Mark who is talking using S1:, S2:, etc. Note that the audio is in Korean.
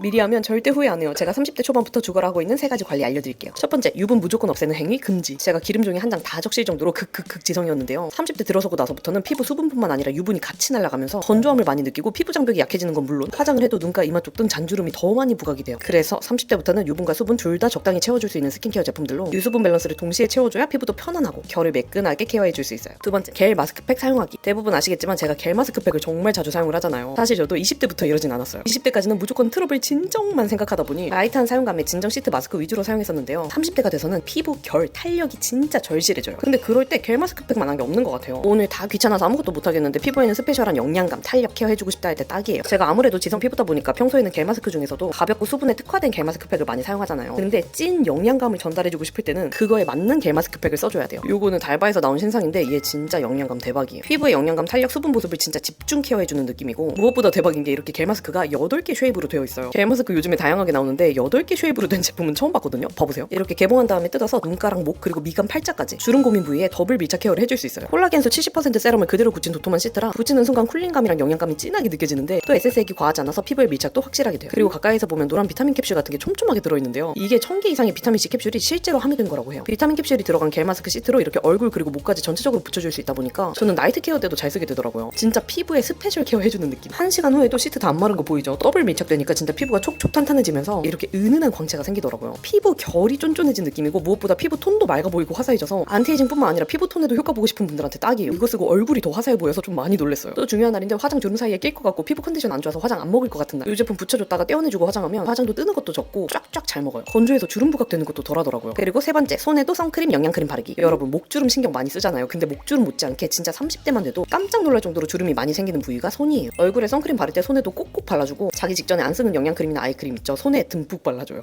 S1: 미리 하면 절대 후회 안 해요. 제가 30대 초반부터 죽어라고 있는 세 가지 관리 알려드릴게요. 첫 번째, 유분 무조건 없애는 행위 금지. 제가 기름종이 한 장 다 적실 정도로 극극극 지성이었는데요. 30대 들어서고 나서부터는 피부 수분뿐만 아니라 유분이 같이 날아가면서 건조함을 많이 느끼고 피부 장벽이 약해지는 건 물론 화장을 해도 눈가 이마 쪽 등 잔주름이 더 많이 부각이 돼요. 그래서 30대부터는 유분과 수분 둘 다 적당히 채워줄 수 있는 스킨케어 제품들로 유수분 밸런스를 동시에 채워줘야 피부도 편안하고 결을 매끈하게 케어해줄 수 있어요. 두 번째, 겔 마스크팩 사용하기. 대부분 아시겠지만 제가 겔 마스크팩을 정말 자주 사용을 하잖아요. 사실 저도 20대부터 이러진 않았어요. 20대까지는 무조건 트러블 진정만 생각하다 보니 라이트한 사용감의 진정 시트 마스크 위주로 사용했었는데요. 30대가 돼서는 피부 결 탄력이 진짜 절실해져요. 근데 그럴 때 겔 마스크팩만 한 게 없는 것 같아요. 오늘 다 귀찮아서 아무것도 못 하겠는데 피부에는 스페셜한 영양감, 탄력 케어 해주고 싶다 할 때 딱이에요. 제가 아무래도 지성 피부다 보니까 평소에는 겔 마스크 중에서도 가볍고 수분에 특화된 겔 마스크팩을 많이 사용하잖아요. 근데 찐 영양감을 전달해주고 싶을 때는 그거에 맞는 겔 마스크팩을 써줘야 돼요. 요거는 달바에서 나온 신상인데 얘 진짜 영양감 대박이에요. 피부의 영양감, 탄력, 수분 보습을 진짜 집중 케어해주는 느낌이고 무엇보다 대박인 게 이렇게 겔 마스크가 8개 쉐입으로 되어 있어요. 겔 마스크 요즘에 다양하게 나오는데 8개 쉐입으로 된 제품은 처음 봤거든요. 봐보세요. 이렇게 개봉한 다음에 뜯어서 눈가랑 목 그리고 미간 팔자까지 주름 고민 부위에 더블 밀착 케어를 해줄 수 있어요. 콜라겐수 70% 세럼을 그대로 굳힌 도톰한 시트라 붙이는 순간 쿨링감이랑 영양감이 진하게 느껴지는데 또 SS액이 과하지 않아서 피부의 밀착도 확실하게 돼요. 그리고 가까이서 보면 노란 비타민 캡슐 같은 게 촘촘하게 들어있는데요. 이게 1000개 이상의 비타민 C 캡슐이 실제로 함유된 거라고 해요. 비타민 캡슐이 들어간 겔 마스크 시트로 이렇게 얼굴 그리고 목까지 전체적으로 붙여줄 수 있다 보니까 저는 나이트 케어 때도 잘 쓰게 되더라고요. 진짜 피부에 스페셜 케어 해주는 느낌. 한 시간 후에도 시트 다 안 마른 거 보이죠? 더블 밀착되니까 진짜 피부 가 촉촉 탄탄해지면서 이렇게 은은한 광채가 생기더라고요. 피부 결이 쫀쫀해진 느낌이고 무엇보다 피부 톤도 맑아 보이고 화사해져서 안티에이징뿐만 아니라 피부 톤에도 효과 보고 싶은 분들한테 딱이에요. 이거 쓰고 얼굴이 더 화사해 보여서 좀 많이 놀랐어요. 또 중요한 날인데 화장 주름 사이에 낄 것 같고 피부 컨디션 안 좋아서 화장 안 먹을 것 같은 날. 이 제품 붙여줬다가 떼어내주고 화장하면 화장도 뜨는 것도 적고 쫙쫙 잘 먹어요. 건조해서 주름 부각되는 것도 덜하더라고요. 그리고 세 번째 손에도 선크림, 영양크림 바르기. 여러분 목주름 신경 많이 쓰잖아요. 근데 목주름 못지않게 진짜 30대만 돼도 깜짝 놀랄 정도로 주름이 많이 생기는 부위가 손이에요. 얼굴에 선크림 바를 때 손에도 꼭꼭 발라주고 자기 직전에 안 쓰는 영양크 림이나 아이크림 있죠. 손에 듬뿍 발라줘요.